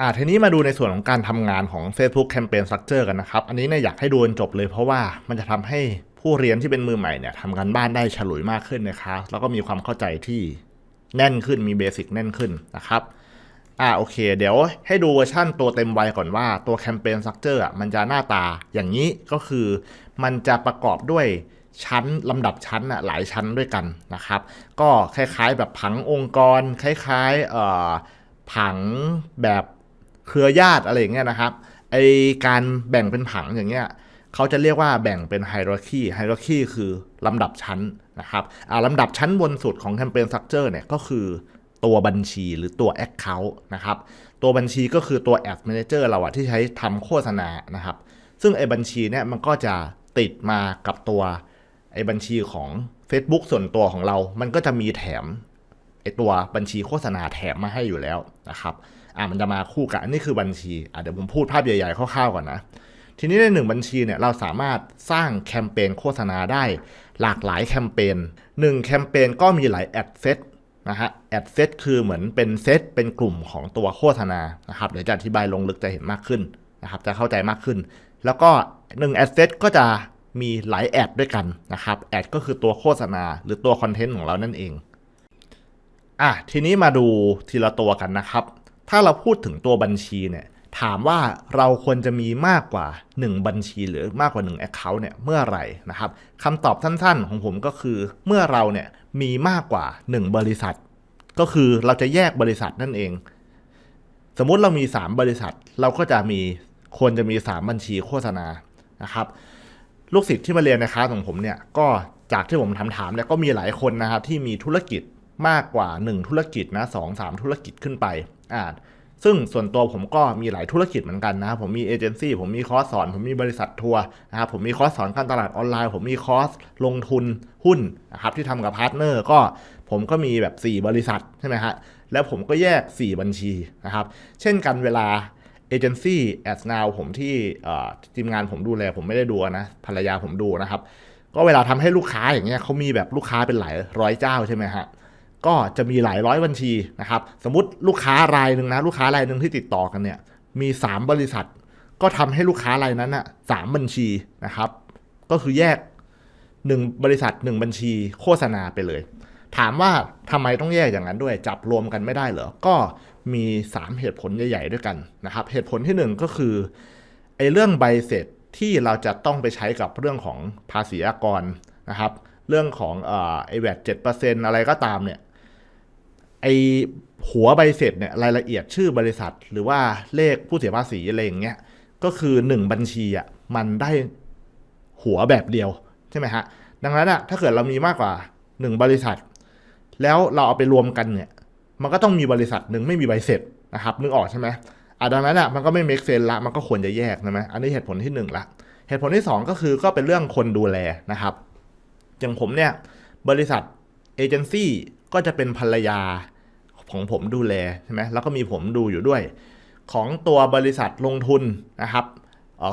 อ่าทีนี้มาดูในส่วนของการทำงานของ Facebook Campaign Structure กันนะครับ อันนี้เนี่ยอยากให้ดูจนจบเลยเพราะว่ามันจะทำให้ผู้เรียนที่เป็นมือใหม่เนี่ยทำกันบ้านได้ฉลุยมากขึ้นในคลาสแล้วก็มีความเข้าใจที่แน่นขึ้นมีเบสิกแน่นขึ้นนะครับอ่าโอเค เดี๋ยวให้ดูเวอร์ชั่นตัวเต็มวัยก่อนว่าตัว Campaign Structure อะมันจะหน้าตาอย่างนี้ก็คือมันจะประกอบด้วยชั้นลำดับชั้นอะหลายชั้นด้วยกันนะครับ ก็คล้ายๆแบบผังองค์กร คล้ายๆเอ่อผังแบบ เครือญาติอะไรอย่างเงี้ยนะครับไอการแบ่งเป็นผังอย่างเงี้ยเขาจะเรียกว่าแบ่งเป็นไฮรักีไฮรักีคือลำดับชั้นนะครับอ่าลำดับชั้นบนสุดของ Campaign Structure เนี่ยก็คือตัวบัญชีหรือตัว Account นะครับ ตัวบัญชีก็คือตัว Ad Manager เราอะที่ใช้ทำโฆษณานะครับ ซึ่งไอ้บัญชีเนี่ยมันก็จะติดมากับตัวไอ้บัญชีของ Facebook ส่วนตัวของเรา มันก็จะมีแถมไอ้ตัวบัญชีโฆษณาแถมมาให้อยู่แล้วนะครับ อ่ามันจะมาคู่กันอันนี้คือบัญชีอะเดี๋ยวผมพูดภาพใหญ่ๆคร่าวๆก่อนนะ ทีนี้ในหนึ่งบัญชีเนี่ยเราสามารถสร้างแคมเปญโฆษณาได้หลากหลายแคมเปญหนึ่งแคมเปญก็มีหลายแอดเซตนะฮะแอดเซตคือเหมือนเป็นเซตเป็นกลุ่มของตัวโฆษณานะครับเดี๋ยวจะอธิบายลงลึกจะเห็นมากขึ้นนะครับจะเข้าใจมากขึ้น แล้วก็หนึ่งแอดเซตก็จะมีหลายแอดด้วยกันนะครับแอดก็คือตัวโฆษณาหรือตัวคอนเทนต์ของเรานั่นเองอะทีนี้มาดูทีละตัวกันนะครับ ถ้าเราพูดถึงตัวบัญชีเนี่ยถามว่าเราควรจะมีมากกว่า 1 บัญชีหรือมากกว่า 1 Account เนี่ยเมื่อไหร่นะครับคำตอบสั้นๆของผมก็คือเมื่อเราเนี่ยมีมากกว่า 1 บริษัท ก็คือเราจะแยกบริษัทนั่นเอง สมมุติเรามี 3 บริษัท เราก็จะมีควรจะมี 3 บัญชีโฆษณานะครับลูกศิษย์ที่มาเรียนในคลาสของผมเนี่ยก็จากที่ผมถามเนี่ยก็มีหลายคนนะครับที่มีธุรกิจมากกว่า 1 ธุรกิจนะสองสามธุรกิจขึ้นไป อ่าซึ่งส่วนตัวผมก็มีหลายธุรกิจเหมือนกันนะครับผมมีเอเจนซี่ผมมีคอร์สสอน ผมมีบริษัททัวร์นะครับผมมีคอร์สสอนการตลาดออนไลน์ ผมมีคอร์สลงทุนหุ้นนะครับที่ทำกับพาร์ทเนอร์ก็ผมก็มีแบบ 4 บริษัทใช่ไหมฮะแล้วผมก็แยก 4 บัญชีนะครับเช่นกันเวลาเอเจนซี่แอดนาวผมที่ทีมงานผมดูแลผมไม่ได้ดูนะภรรยาผมดูนะครับ ก็เวลาทำให้ลูกค้าอย่างเงี้ยเขามีแบบลูกค้าเป็นหลายร้อยเจ้าใช่ไหมฮะ ก็จะมีหลายร้อยบัญชีนะครับ สมมติลูกค้ารายหนึ่งนะลูกค้ารายหนึ่งที่ติดต่อกันเนี่ยมี 3 บริษัท ก็ทำให้ลูกค้ารายนั้นอะสามบัญชีนะครับ ก็คือแยก 1 บริษัท 1 บัญชีโฆษณาไปเลย ถามว่าทำไมต้องแยกอย่างนั้นด้วย จับรวมกันไม่ได้เหรอ ก็มี 3 เหตุผลใหญ่ๆด้วยกันนะครับ เหตุผลที่ 1 ก็คือไอ้เรื่องใบเสร็จที่เราจะต้องไปใช้กับเรื่องของภาษีอากรนะครับ เรื่องของเอ่อไอแวดเจ็ดเปอร์เซ็นต์อะไรก็ตามเนี่ย ไอหัวใบเสร็จเนี่ยรายละเอียดชื่อบริษัท หรือว่าเลขผู้เสียภาษีอะไรอย่างเงี้ยก็คือหนึ่งบัญชีอะมันได้หัวแบบเดียวใช่ไหมฮะดังนั้นอะถ้าเกิดเรามีมากกว่าหนึ่งบริษัท แล้วเราเอาไปรวมกันเนี่ยมันก็ต้องมีบริษัทหนึ่งไม่มีใบเสร็จนะครับนึกออกใช่ไหมอะดังนั้นอะมันก็ไม่ make sense ละมันก็ควรจะแยกใช่ไหมอันนี้เหตุผลที่หนึ่งละเหตุผลที่สองก็คือก็เป็นเรื่องคนดูแลนะครับอย่างผมเนี่ยบริษัทเอเจนซี่ก็จะเป็นภรรยา ของผมดูแลใช่ไหมแล้วก็มีผมดูอยู่ด้วย ของตัวบริษัทลงทุนนะครับ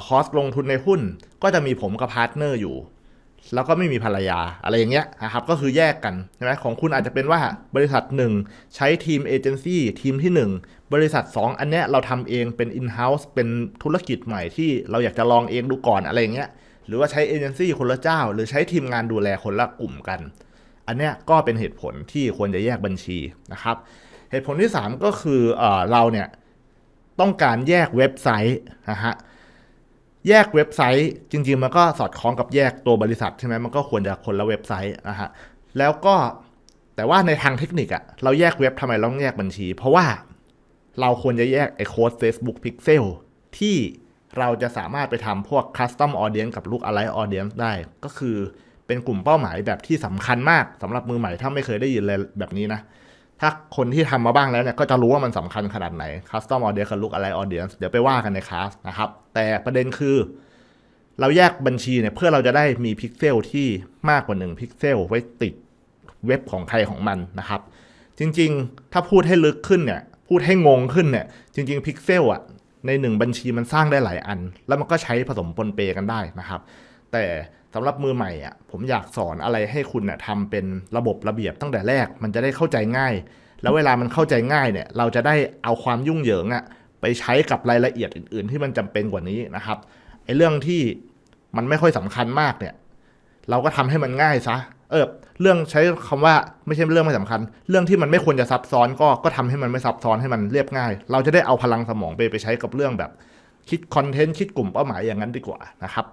คอสลงทุนในหุ้น ก็จะมีผมกับพาร์ทเนอร์อยู่ แล้วก็ไม่มีภรรยาอะไรอย่างเงี้ยนะครับก็คือแยกกันใช่ไหมของคุณอาจจะเป็นว่าบริษัท 1 ใช้ทีมเอเจนซี่ทีมที่ 1 บริษัท 2 อันเนี้ยเราทำเองเป็น in-house เป็นธุรกิจใหม่ที่เราอยากจะลองเองดูก่อนอะไรอย่างเงี้ยหรือว่าใช้เอเจนซี่คนละเจ้า หรือใช้ทีมงานดูแลคนละกลุ่มกัน อันเนี้ยก็เป็นเหตุผลที่ควรจะแยกบัญชีนะครับ เหตุผลที่ 3 ก็คือเอเราเนี่ยต้องการแยกเว็บไซต์นะฮะแยกเว็บไซต์จริงๆมันก็สอดคล้องกับแยกตัวบริษัทใช่ไหมมันก็ควรจะคนละเว็บไซต์นะฮะแล้วก็แต่ว่าในทางเทคนิคอะเราแยกเว็บทำไมเราต้องแยกบัญชี เพราะว่าเราควรจะแยกไอ้โค้ด Facebook Pixel ที่เราจะสามารถไปทำพวก Custom Audience กับลูก Alike Audience ได้ ก็คือ เป็นกลุ่มเป้าหมายแบบที่สำคัญมากสำหรับมือใหม่ถ้าไม่เคยได้ยินเลยแบบนี้นะ ถ้าคนที่ทำมาบ้างแล้วเนี่ยก็จะรู้ว่ามันสำคัญขนาดไหน Custom Audience กับ Look Alike Audience เดี๋ยวไปว่ากันในคลาสนะครับ แต่ประเด็นคือ เราแยกบัญชีเนี่ยเพื่อเราจะได้มีพิกเซลที่มากกว่า1พิกเซลไว้ติดเว็บของใครของมันนะครับ จริงๆ ถ้าพูดให้ลึกขึ้นเนี่ยพูดให้งงขึ้นเนี่ยจริงๆพิกเซลอะในหนึ่งบัญชีมันสร้างได้หลายอัน แล้วมันก็ใช้ผสมปนเปกันได้นะครับ แต่ สำหรับมือใหม่อะผมอยากสอนอะไรให้คุณน่ะทำเป็นระบบระเบียบตั้งแต่แรกมันจะได้เข้าใจง่าย แล้วเวลามันเข้าใจง่ายเนี่ย เราจะได้เอาความยุ่งเหยิงอะไปใช้กับรายละเอียดอื่น ๆ ที่มันจำเป็นกว่านี้นะครับไอ้เรื่องที่มันไม่ค่อยสำคัญมากเนี่ย เราก็ทำให้มันง่ายซะเออเรื่องใช้คำว่าไม่ใช่เรื่องไม่สำคัญ เรื่องที่มันไม่ควรจะซับซ้อนก็ก็ทำให้มันไม่ซับซ้อนให้มันเรียบง่าย เราจะได้เอาพลังสมองไปไปใช้กับเรื่องแบบ คิดคอนเทนต์คิดกลุ่มเป้าหมายอย่างนั้นดีกว่านะครับ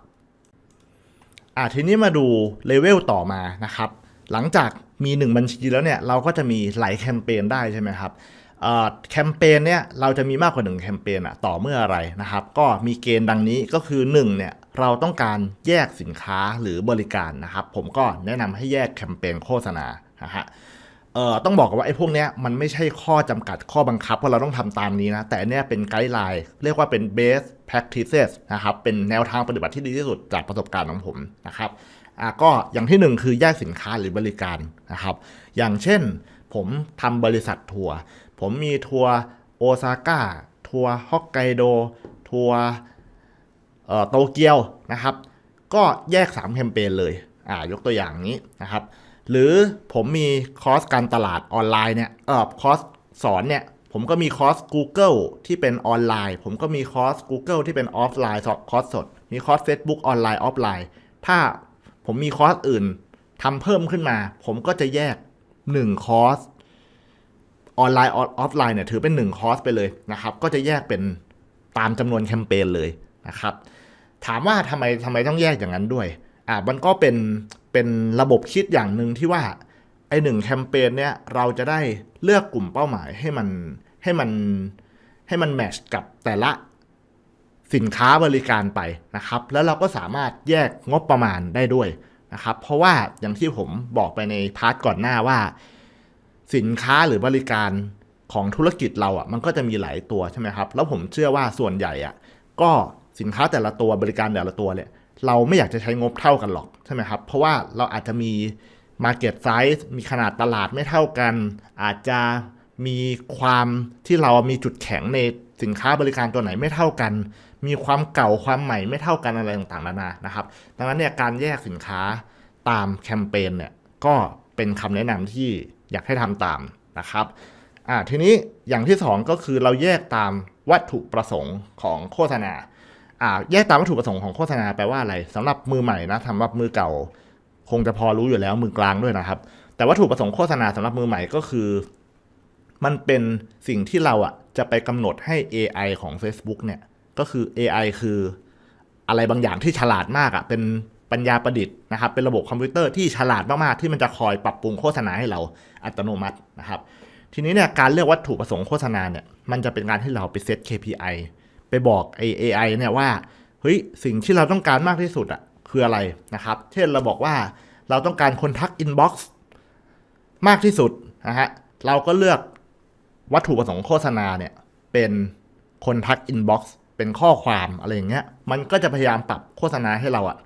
อะทีนี้มาดูเลเวลต่อมานะครับ หลังจากมีหนึ่งบัญชีแล้วเนี่ยเราก็จะมีหลายแคมเปญได้ใช่ไหมครับแคมเปญเนี่ยเราจะมีมากกว่าหนึ่งแคมเปญอะต่อเมื่ออะไรนะครับ ก็มีเกณฑ์ดังนี้ก็คือ1เนี่ยเราต้องการแยกสินค้าหรือบริการนะครับ ผมก็แนะนำให้แยกแคมเปญโฆษณานะฮะเอ่อต้องบอกกันว่าไอ้พวกเนี้ยมันไม่ใช่ข้อจำกัดข้อบังคับว่าเราต้องทำตามนี้นะ แต่อันเนี้ยเป็นไกด์ไลน์เรียกว่าเป็น best practices นะครับ เป็นแนวทางปฏิบัติที่ดีที่สุดจากประสบการณ์ของผมนะครับอะก็อย่างที่หนึ่งคือแยกสินค้าหรือบริการนะครับ อย่างเช่น ผมทำบริษัททัวร์ ผมมีทัวร์โอซาก้า ทัวร์ฮอกไกโด ทัวร์โตเกียวนะครับ ก็แยก 3 แคมเปญเลย อ่ายกตัวอย่างนี้นะครับ หรือผมมีคอร์สการตลาดออนไลน์เนี่ย เออคอร์สสอนเนี่ย ผมก็มีคอร์ส Google ที่เป็นออนไลน์ ผมก็มีคอร์ส Google ที่เป็นออฟไลน์คอร์สสด มีคอร์ส Facebook ออนไลน์ออฟไลน์ ถ้าผมมีคอร์สอื่นทำเพิ่มขึ้นมา ผมก็จะแยก 1 คอร์สออนไลน์ออฟไลน์เนี่ยถือเป็น 1 คอร์สไปเลยนะครับ ก็จะแยกเป็นตามจำนวนแคมเปญเลยนะครับ ถามว่าทำไมทำไมต้องแยกอย่างนั้นด้วย อ่ามันก็เป็นเป็นระบบคิดอย่างหนึ่งที่ว่าไอหนึ่งแคมเปญเนี่ยเราจะได้ เลือกกลุ่มเป้าหมายให้มันให้มันให้มันแมชกับแต่ละสินค้าบริการไปนะครับ แล้วเราก็สามารถแยกงบประมาณได้ด้วยนะครับ เพราะว่าอย่างที่ผมบอกไปในพาร์ทก่อนหน้าว่า สินค้าหรือบริการของธุรกิจเราอะมันก็จะมีหลายตัวใช่ไหมครับ แล้วผมเชื่อว่าส่วนใหญ่อะก็สินค้าแต่ละตัวบริการแต่ละตัวเนี่ยเราไม่อยากจะใช้งบเท่ากันหรอกใช่ไหมครับ เพราะว่าเราอาจจะมี Market Size มีขนาดตลาดไม่เท่ากัน อาจจะมีความที่เรามีจุดแข็งในสินค้าบริการตัวไหนไม่เท่ากัน มีความเก่าความใหม่ไม่เท่ากันอะไรต่างๆนานานะครับ ดังนั้นเนี่ยการแยกสินค้าตามแคมเปญเนี่ยก็เป็นคำแนะนำที่อยากให้ทำตามนะครับอ่าทีนี้อย่างที่สองก็คือเราแยกตามวัตถุประสงค์ของโฆษณาอ่าแยกตามวัตถุประสงค์ของโฆษณาแปลว่าอะไรสำหรับมือใหม่นะสำหรับมือเก่า คงจะพอรู้อยู่แล้วมือกลางด้วยนะครับ แต่วัตถุประสงค์โฆษณาสำหรับมือใหม่ก็คือ มันเป็นสิ่งที่เราอะจะไปกำหนดให้ AI ของ Facebook เนี่ยก็คือ AI คืออะไรบางอย่างที่ฉลาดมากอะเป็นปัญญาประดิษฐ์นะครับ เป็นระบบคอมพิวเตอร์ที่ฉลาดมากๆที่มันจะคอยปรับปรุงโฆษณาให้เราอัตโนมัตินะครับ ทีนี้เนี่ยการเลือกวัตถุประสงค์โฆษณาเนี่ยมันจะเป็นการที่เราไปเซต KPI ไปบอกไอ AI เนี่ยว่าเฮ้ยสิ่งที่เราต้องการมากที่สุดอะ คืออะไรนะครับ เช่นเราบอกว่าเราต้องการคนทักอินบ็อกซ์มากที่สุดนะฮะเราก็เลือกวัตถุประสงค์โฆษณาเนี่ยเป็นคนทักอินบ็อกซ์เป็นข้อความอะไรอย่างเงี้ยมันก็จะพยายามปรับโฆษณาให้เราอะ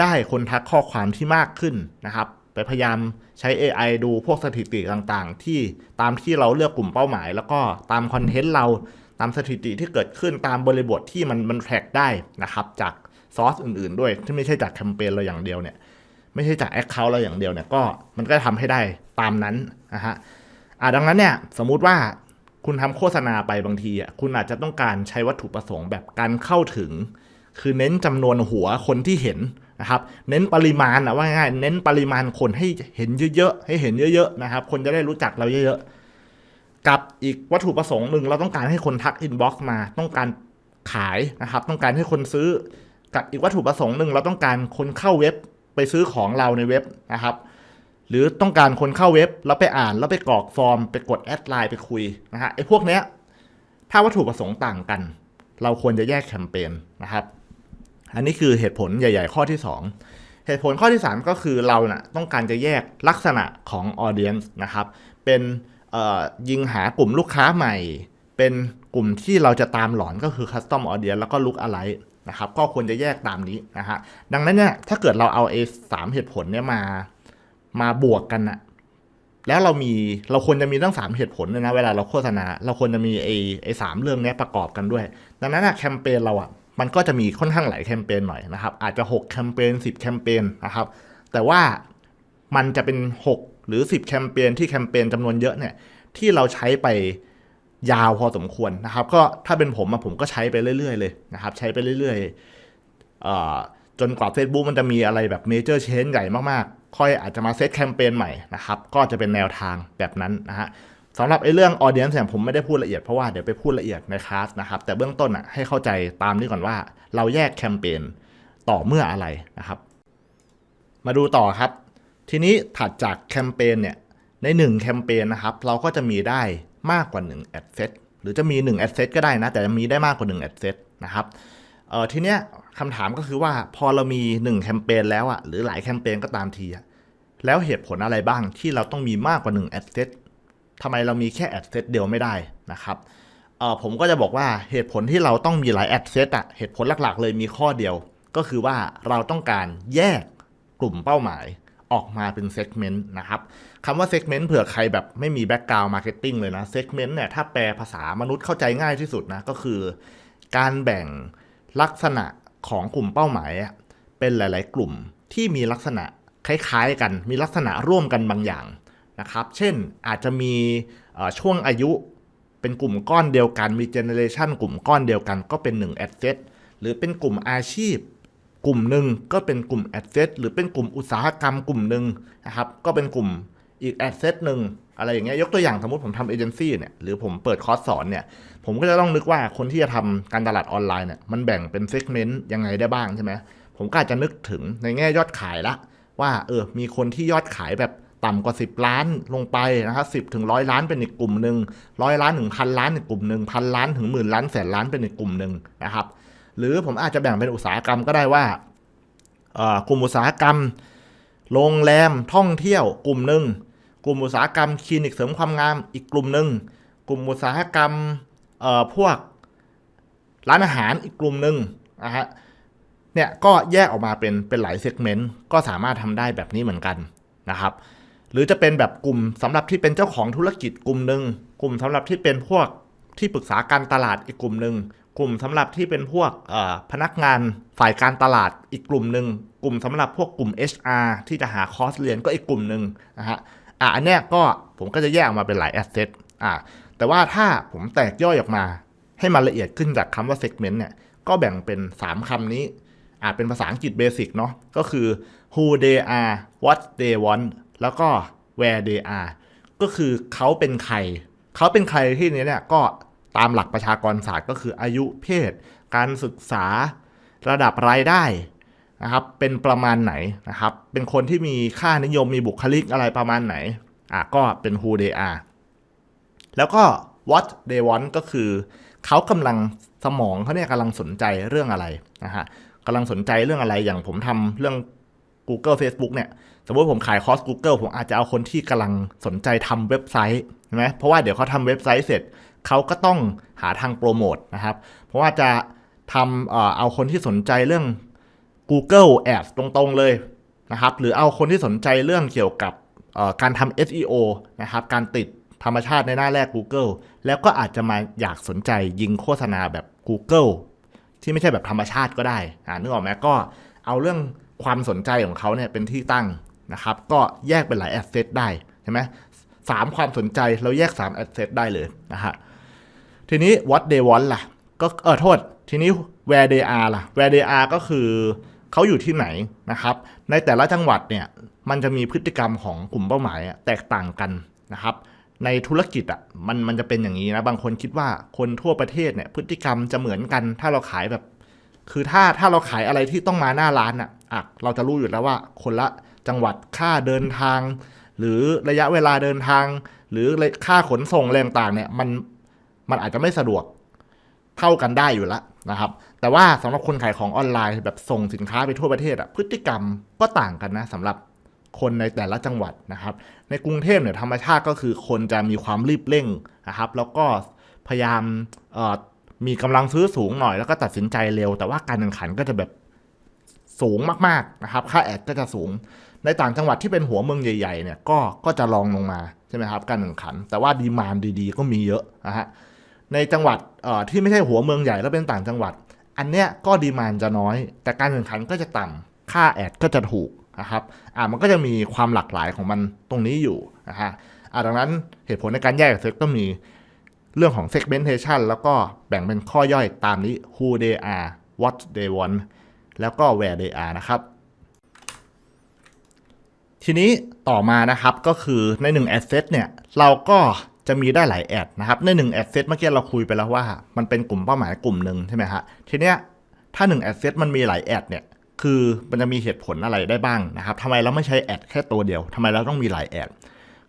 ได้คนทักข้อความที่มากขึ้นนะครับ ไปพยายามใช้ AI ดูพวกสถิติต่างๆ ที่ตามที่เราเลือกกลุ่มเป้าหมาย แล้วก็ตามคอนเทนต์เราตามสถิติที่เกิดขึ้นตามบริบทที่มันมันแทร็กได้นะครับ จาก ซอสอื่นๆด้วย ที่ไม่ใช่จากแคมเปญเราอย่างเดียวเนี่ย ไม่ใช่จากแอคเคาท์เราอย่างเดียวเนี่ยก็มันก็ทำให้ได้ตามนั้นนะฮะอ่าดังนั้นเนี่ยสมมุติว่าคุณทำโฆษณาไปบางทีอะคุณอาจจะต้องการใช้วัตถุประสงค์แบบการเข้าถึง คือเน้นจำนวนหัวคนที่เห็นนะครับ เน้นปริมาณอะว่าง่ายเน้นปริมาณคนให้เห็นเยอะๆให้เห็นเยอะๆนะครับ คนจะได้รู้จักเราเยอะๆกับอีกวัตถุประสงค์หนึ่งเราต้องการให้คนทักอินบ็อกซ์มา ต้องการขายนะครับ ต้องการให้คนซื้อ กับอีกวัตถุประสงค์หนึ่งเราต้องการคนเข้าเว็บไปซื้อของเราในเว็บนะครับ หรือต้องการคนเข้าเว็บแล้วไปอ่านแล้วไปกรอกฟอร์ม ไปกดแอดไลน์ไปคุยนะฮะไอ้พวกเนี้ยถ้าวัตถุประสงค์ต่างกัน เราควรจะแยกแคมเปญนะครับ อันนี้คือเหตุผลใหญ่ ๆ ข้อที่ 2 เหตุผลข้อที่ 3 ก็คือเรานะ่ะต้องการจะแยกลักษณะของ audience นะครับ เป็นยิงหากลุ่มลูกค้าใหม่ เป็นกลุ่มที่เราจะตามหลอนก็คือ custom audience แล้วก็ look alike นะครับก็ควรจะแยกตามนี้นะฮะดังนั้นเนี่ยถ้าเกิดเราเอาไอ้สามเหตุผลเนี่ยมามาบวกกันนะแล้วเรามีเราควรจะมีตั้งสามเหตุผลเลยนะเวลาเราโฆษณา เราควรจะมีไอ้ไอ้สามเรื่องนี้ประกอบกันด้วย ดังนั้นนะแคมเปญเราอะ่ะมันก็จะมีค่อนข้างหลายแคมเปญหน่อยนะครับอาจจะ 6 แคมเปญ10 แคมเปญนะครับแต่ว่ามันจะเป็น 6 หรือ 10 แคมเปญที่แคมเปญจำนวนเยอะเนี่ยที่เราใช้ไป ยาวพอสมควรนะครับ ก็ถ้าเป็นผมอะผมก็ใช้ไปเรื่อย ๆ เลยนะครับ ใช้ไปเรื่อยๆจนกว่า Facebook มันจะมีอะไรแบบเมเจอร์เชนใหญ่มากๆ ค่อยอาจจะมาเซตแคมเปญใหม่นะครับ ก็จะเป็นแนวทางแบบนั้นนะฮะสำหรับไอ้เรื่องออเดียนเนี่ยผมไม่ได้พูดละเอียดเพราะว่าเดี๋ยวไปพูดละเอียดในคลาสนะครับ แต่เบื้องต้นอะให้เข้าใจตามนี้ก่อนว่า เราแยกแคมเปญต่อเมื่ออะไรนะครับ มาดูต่อครับ ทีนี้ถัดจากแคมเปญเนี่ยใน1แคมเปญนะครับ เราก็จะมีได้ มากกว่า1แอดเซตหรือจะมี1แอดเซตก็ได้นะ แต่จะมีได้มากกว่า1แอดเซตนะครับเอ่อทีเนี้ยคำถามก็คือว่าพอเรามี 1 แคมเปญแล้วอะหรือหลายแคมเปญก็ตามทีอะแล้วเหตุผลอะไรบ้างที่เราต้องมีมากกว่า1แอดเซตทำไมเรามีแค่แอดเซตเดียวไม่ได้นะครับเอ่อผมก็จะบอกว่าเหตุผลที่เราต้องมีหลายแอดเซตอะเหตุผลหลักๆ เลยมีข้อเดียว ก็คือว่าเราต้องการแยกกลุ่มเป้าหมายออกมาเป็นเซกเมนต์นะครับ คำว่าเซกเมนต์เผื่อใครแบบไม่มีแบ็กกราวด์มาร์เก็ตติ้งเลยนะเซกเมนต์เนี่ยถ้าแปลภาษามนุษย์เข้าใจง่ายที่สุดนะก็คือ การแบ่งลักษณะของกลุ่มเป้าหมายเป็นหลาย ๆ กลุ่มที่มีลักษณะคล้าย ๆ กัน มีลักษณะร่วมกันบางอย่างนะครับ เช่นอาจจะมีช่วงอายุเป็นกลุ่มก้อนเดียวกัน มีเจเนเรชันกลุ่มก้อนเดียวกัน ก็เป็น1แอดเซหรือเป็นกลุ่มอาชีพ กลุ่มหนึ่งก็เป็นกลุ่มแอดเซหรือเป็นกลุ่มอุตสาหกรรมกลุ่มหนึ่งนะครับ ก็เป็นกลุ่ม อีกแอดเซหนึ่งอะไรอย่างเงี้ยยกตัวอย่างสมมติผมทำเอเจนซี่เนี่ยหรือผมเปิดคอร์สสอนเนี่ยผมก็จะต้องนึกว่าคนที่จะทำการตลาดออนไลน์เนี่ยมันแบ่งเป็นเซกเมนต์ยังไงได้บ้างใช่ไหมผมก็อาจจะนึกถึงในแง่ยอดขายละ ว่าเออมีคนที่ยอดขายแบบต่ำกว่า 10 ล้านลงไปนะครับสิบถึงร้อยล้านเป็นอีกกลุ่มหนึ่งร้อยล้านถึงพันล้านอีกกลุ่มหนึ่งพันล้านถึงหมื่นล้านแสนล้านเป็นอีกกลุ่มหนึ่งนะครับหรือผมอาจจะแบ่งเป็นอุตสาหกรรมก็ได้ว่ากลุ่มอุตสาหกรรม โรงแรมท่องเที่ยวกลุ่มหนึ่ง กลุ่มอุตสาหกรรมคลินิกเสริมความงามอีกกลุ่มหนึ่งกลุ่มอุตสาหกรรมเอ่อพวกร้านอาหารอีกกลุ่มหนึ่งนะฮะเนี่ยก็แยกออกมาเป็นเป็นหลายเซกเมนต์ก็สามารถทำได้แบบนี้เหมือนกันนะครับ หรือจะเป็นแบบกลุ่มสำหรับที่เป็นเจ้าของธุรกิจกลุ่มหนึ่งกลุ่มสำหรับที่เป็นพวกที่ปรึกษาการตลาดอีกกลุ่มหนึ่งกลุ่มสำหรับที่เป็นพวกพนักงานฝ่ายการตลาดอีกกลุ่มหนึ่งกลุ่มสำหรับพวกกลุ่ม HR ที่จะหาคอร์สเรียนก็อีกกลุ่มหนึ่งนะฮะ อะอันเนี้ยก็ผมก็จะแยกออกมาเป็นหลายแอสเซทอะแต่ว่าถ้าผมแตกย่อยออกมา ให้มันละเอียดขึ้นจากคำว่า segment เนี่ยก็แบ่งเป็น 3คำนี้อาจเป็นภาษาอังกฤษเบสิกเนาะก็คือ who they are what they want แล้วก็ where they are ก็คือเขาเป็นใคร เขาเป็นใครที่นี้เนี่ยก็ตามหลักประชากรศาสตร์ก็คืออายุเพศ การศึกษา ระดับรายได้ นะครับเป็นประมาณไหนนะครับ เป็นคนที่มีค่านิยมมีบุคลิกอะไรประมาณไหนอะก็เป็น who they are แล้วก็ what they want ก็คือเขากำลังสมองเขาเนี่ยกำลังสนใจเรื่องอะไรนะฮะกำลังสนใจเรื่องอะไรอย่างผมทำเรื่อง Google Facebook เนี่ยสมมติผมขายคอร์ส Google ผมอาจจะเอาคนที่กำลังสนใจทำเว็บไซต์ใช่ไหมเพราะว่าเดี๋ยวเขาทำเว็บไซต์เสร็จเขาก็ต้องหาทางโปรโมทนะครับ เพราะว่าจะทำเอ่อเอาคนที่สนใจเรื่อง Google Ads ตรงๆเลยนะครับ หรือเอาคนที่สนใจเรื่องเกี่ยวกับการทำ SEO นะครับ การติดธรรมชาติในหน้าแรก Google แล้วก็อาจจะมาอยากสนใจยิงโฆษณาแบบ Google ที่ไม่ใช่แบบธรรมชาติก็ได้อ่านึกออกไหมก็เอาเรื่องความสนใจของเขาเนี่ยเป็นที่ตั้งนะครับ ก็แยกเป็นหลายแอสเซทได้ใช่ไหมสามความสนใจเราแยก3แอสเซทได้เลยนะฮะ ทีนี้ what they want ล่ะ ก็เออโทษ ทีนี้ where they are ล่ะ where they are ก็คือ เขาอยู่ที่ไหนนะครับ ในแต่ละจังหวัดเนี่ยมันจะมีพฤติกรรมของกลุ่มเป้าหมายแตกต่างกันนะครับ ในธุรกิจอะมันมันจะเป็นอย่างนี้นะบางคนคิดว่าคนทั่วประเทศเนี่ยพฤติกรรมจะเหมือนกัน ถ้าเราขายแบบ คือถ้าถ้าเราขายอะไรที่ต้องมาหน้าร้านอะอะเราจะรู้อยู่แล้วว่าคนละจังหวัดค่าเดินทาง หรือระยะเวลาเดินทาง หรือค่าขนส่งอะไรต่างเนี่ยมันมันอาจจะไม่สะดวกเท่ากันได้อยู่แล้ว นะครับ แต่ว่าสำหรับคนขายของออนไลน์แบบส่งสินค้าไปทั่วประเทศอะพฤติกรรมก็ต่างกันนะสำหรับคนในแต่ละจังหวัดนะครับ ในกรุงเทพเนี่ยธรรมชาติก็คือคนจะมีความรีบเร่งนะครับ แล้วก็พยายามมีกำลังซื้อสูงหน่อยแล้วก็ตัดสินใจเร็ว แต่ว่าการแข่งขันก็จะแบบสูงมากๆนะครับ ค่าแอดก็จะสูง ในต่างจังหวัดที่เป็นหัวเมืองใหญ่ๆเนี่ยก็ก็จะลองลงมาใช่ไหมครับการแข่งขัน แต่ว่าดีมานดีๆ ก็มีเยอะนะฮะ ในจังหวัดที่ไม่ใช่หัวเมืองใหญ่แล้วเป็นต่างจังหวัด อันเนี้ยก็ดีมานจะน้อย แต่การแข่งขันก็จะต่ำค่าแอดก็จะถูกนะครับอ่ามันก็จะมีความหลากหลายของมันตรงนี้อยู่นะฮะอ่าดังนั้นเหตุผลในการแยกเซกก็มีเรื่องของ segmentation แล้วก็แบ่งเป็นข้อย่อยตามนี้ who they are what they want แล้วก็ where they are นะครับทีนี้ต่อมานะครับก็คือใน1 asset เนี่ยเราก็ จะมีได้หลายแอดนะครับใน1 asset เซตเมื่อกี้เราคุยไปแล้วว่า มันเป็นกลุ่มเป้าหมายกลุ่มหนึ่งใช่ไหมฮะทีเนี้ยถ้า1 asset มันมีหลายแอดเนี่ยคือมันจะมีเหตุผลอะไรได้บ้างนะครับทำไมเราไม่ใช้แอดแค่ตัวเดียวทำไมเราต้องมีหลายแอด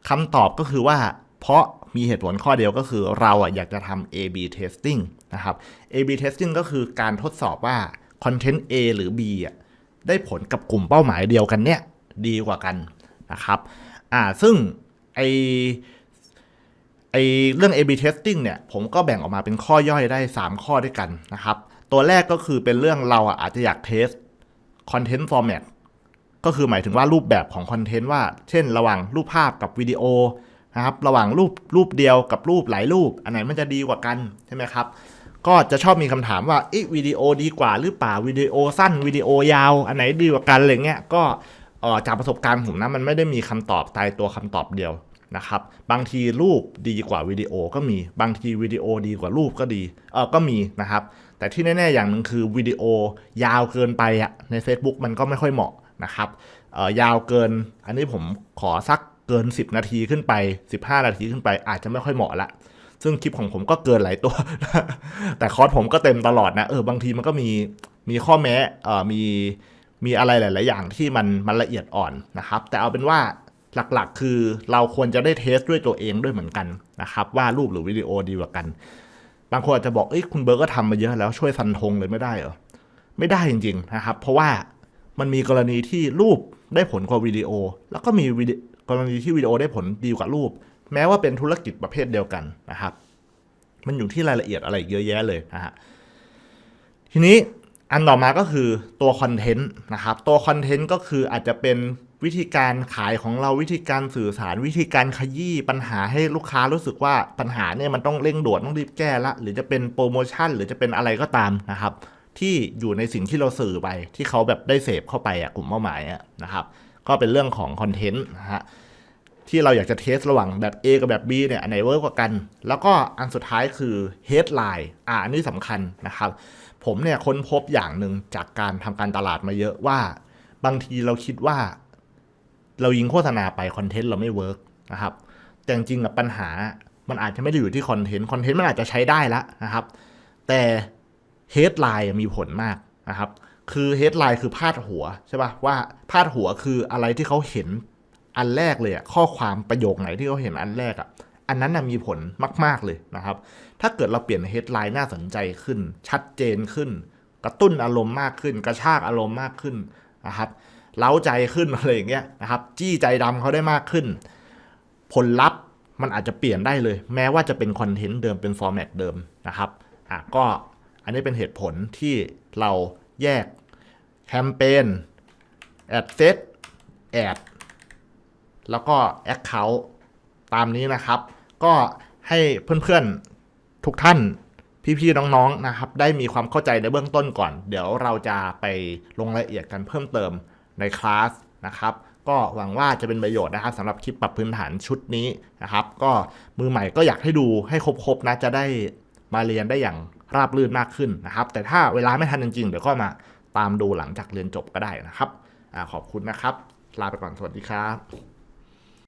คำตอบก็คือว่า เพราะมีเหตุผลข้อเดียวก็คือเราอะอยากจะทำ A/B testing นะครับ A/B testing ก็คือการทดสอบว่าคอนเทนต์ A หรือ B อะได้ผลกับกลุ่มเป้าหมายเดียวกันเนี่ยดีกว่ากันนะครับอ่าซึ่งไอ ไอเรื่อง A/B testing เนี่ยผมก็แบ่งออกมาเป็นข้อย่อยได้ 3 ข้อด้วยกันนะครับ ตัวแรกก็คือเป็นเรื่องเราอาจจะอยากเทสคอนเทนต์ฟอร์แมตก็คือหมายถึงว่ารูปแบบของคอนเทนต์ว่า เช่น ระหว่างรูปภาพกับวิดีโอนะครับ ระหว่างรูปรูปเดียวกับรูปหลายรูป อันไหนมันจะดีกว่ากันใช่ไหมครับ ก็จะชอบมีคำถามว่าอีวิดีโอดีกว่าหรือเปล่าวิดีโอสั้นวิดีโอยาว อันไหนดีกว่ากันอะไรเงี้ยก็จากประสบการณ์ผมนะมันไม่ได้มีคำตอบตายตัวคำตอบเดียว นะครับบางทีรูปดีกว่าวิดีโอก็มีบางทีวิดีโอดีกว่ารูปก็ดีเออก็มีนะครับ แต่ที่แน่ๆอย่างหนึ่งคือวิดีโอยาวเกินไปอะใน Facebook มันก็ไม่ค่อยเหมาะนะครับเออยาวเกิน อันนี้ผมขอสักเกิน 10 นาทีขึ้นไป 15 นาทีขึ้นไปอาจจะไม่ค่อยเหมาะละซึ่งคลิปของผมก็เกินหลายตัว แต่คอร์สผมก็เต็มตลอดนะเออบางทีมันก็มีมีข้อแม้เออมีมีอะไรหลาย ๆ อย่างที่มันมันละเอียดอ่อนนะครับ แต่เอาเป็นว่า หลักๆ คือเราควรจะได้เทสด้วยตัวเองด้วยเหมือนกันนะครับว่ารูปหรือวิดีโอดีกว่ากัน บางคนอาจจะบอกเอ้ยคุณเบิร์กก็ทำมาเยอะแล้วช่วยฟันธงเลยไม่ได้เหรอไม่ได้จริงๆนะครับ เพราะว่ามันมีกรณีที่รูปได้ผลกว่าวิดีโอ แล้วก็มีกรณีที่วิดีโอได้ผลดีกว่ารูป แม้ว่าเป็นธุรกิจประเภทเดียวกันนะครับ มันอยู่ที่รายละเอียดอะไรเยอะแยะเลยนะฮะทีนี้อันต่อมาก็คือตัวคอนเทนต์นะครับ ตัวคอนเทนต์ก็คืออาจจะเป็น วิธีการขายของเราวิธีการสื่อสารวิธีการขยี้ปัญหาให้ลูกค้ารู้สึกว่าปัญหาเนี่ยมันต้องเร่งด่วนต้องรีบแก้ละ หรือจะเป็นโปรโมชั่น หรือจะเป็นอะไรก็ตามนะครับ ที่อยู่ในสิ่งที่เราสื่อไป ที่เขาแบบได้เสพเข้าไปอะกลุ่มเป้าหมายอะนะครับ ก็เป็นเรื่องของคอนเทนต์นะฮะที่เราอยากจะเทสระหว่างแบบ A กับแบบ B เนี่ยอันไหนเวิร์กกว่ากัน แล้วก็อันสุดท้ายคือ headline อ่าอันนี้สำคัญนะครับ ผมเนี่ยค้นพบอย่างหนึ่งจากการทำการตลาดมาเยอะว่า บางทีเราคิดว่า เรายิงโฆษณาไปคอนเทนต์เราไม่เวิร์กนะครับ แต่จริงๆกับปัญหามันอาจจะไม่ได้อยู่ที่คอนเทนต์คอนเทนต์มันอาจจะใช้ได้แล้วนะครับ แต่ headline มีผลมากนะครับ คือ headline คือพาดหัวใช่ป่ะว่าพาดหัวคืออะไรที่เขาเห็นอันแรกเลยอะข้อความประโยคไหนที่เขาเห็นอันแรกอะอันนั้นมีผลมาก ๆเลยนะครับ ถ้าเกิดเราเปลี่ยนเฮดไลน์น่าสนใจขึ้น ชัดเจนขึ้น กระตุ้นอารมณ์มากขึ้น กระชากอารมณ์มากขึ้นนะครับ เล้าใจขึ้นอะไรอย่างเงี้ยนะครับจี้ใจดำเขาได้มากขึ้น ผลลัพธ์มันอาจจะเปลี่ยนได้เลย แม้ว่าจะเป็นคอนเทนต์เดิมเป็นฟอร์แมตเดิมนะครับอะก็อันนี้เป็นเหตุผลที่เราแยกแคมเปญแอดเซตแอดแล้วก็ Account ตามนี้นะครับ ก็ให้เพื่อนๆทุกท่านพี่ๆน้องๆนะครับ ได้มีความเข้าใจในเบื้องต้นก่อน เดี๋ยวเราจะไปลงรายละเอียดกันเพิ่มเติม ในคลาสนะครับก็หวังว่าจะเป็นประโยชน์นะครับสำหรับคลิปปรับพื้นฐานชุดนี้นะครับ ก็มือใหม่ก็อยากให้ดูให้ครบๆนะจะได้มาเรียนได้อย่างราบรื่นมากขึ้นนะครับ แต่ถ้าเวลาไม่ทันจริงๆเดี๋ยวก็มาตามดูหลังจากเรียนจบก็ได้นะครับอขอบคุณนะครับ ลาไปก่อนสวัสดีครับ